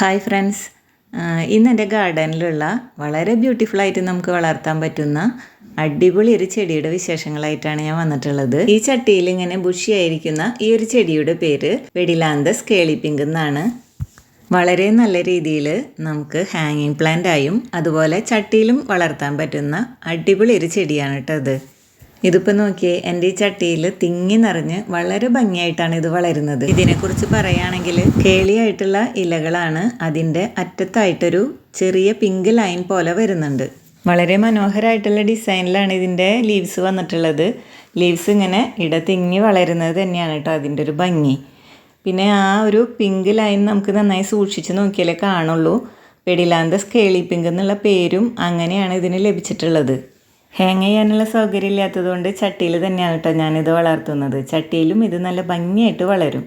Hi friends. ഇന്ന് എന്റെ ഗാർഡനിലുള്ള വളരെ ബ്യൂട്ടിഫുൾ ആയിട്ട് നമുക്ക് വളർത്താൻ പറ്റുന്ന അടിപൊളി ഒരു ചെടിയുടെ വിശേഷങ്ങളായിട്ടാണ് ഞാൻ വന്നിട്ടുള്ളത്. ഈ ചട്ടിയിൽ ഇങ്ങനെ ബുഷിയായിരിക്കുന്ന ഈ ഒരു ചെടിയുടെ പേര് വെടിലാന്തസ് കേളി പിങ്ക് എന്നാണ്. വളരെ നല്ല രീതിയിൽ നമുക്ക് ഹാങ്ങിങ് പ്ലാന്റ് ആയും അതുപോലെ ചട്ടിയിലും വളർത്താൻ പറ്റുന്ന അടിപൊളി ഒരു ചെടിയാണ് കേട്ടോ ഇതിപ്പോൾ നോക്കിയേ എന്റെ ഈ ചട്ടിയിൽ തിങ്ങി നിറഞ്ഞ് വളരെ ഭംഗിയായിട്ടാണ് ഇത് വളരുന്നത്. ഇതിനെക്കുറിച്ച് പറയുകയാണെങ്കിൽ കേളിയായിട്ടുള്ള ഇലകളാണ് അതിന്റെ അറ്റത്തായിട്ടൊരു ചെറിയ പിങ്ക് ലൈൻ പോലെ വരുന്നുണ്ട്. വളരെ മനോഹരമായിട്ടുള്ള ഡിസൈനിലാണ് ഇതിന്റെ ലീവ്സ് വന്നിട്ടുള്ളത്. ലീവ്സ് ഇങ്ങനെ ഇട തിങ്ങി വളരുന്നത് തന്നെയാണ് കേട്ടോ അതിന്റെ ഒരു ഭംഗി. പിന്നെ ആ ഒരു പിങ്ക് ലൈൻ നമുക്ക് നന്നായി സൂക്ഷിച്ച് നോക്കിയാലേ കാണുള്ളൂ. പെടിലാന്ത സ്കേളി പിങ്ക് എന്നുള്ള പേരും അങ്ങനെയാണ് ഇതിന് ലഭിച്ചിട്ടുള്ളത്. ഹാങ് ചെയ്യാനുള്ള സൗകര്യം ഇല്ലാത്തതുകൊണ്ട് ചട്ടിയിൽ തന്നെയാണ് കേട്ടോ ഞാനിത് വളർത്തുന്നത്. ചട്ടിയിലും ഇത് നല്ല ഭംഗിയായിട്ട് വളരും.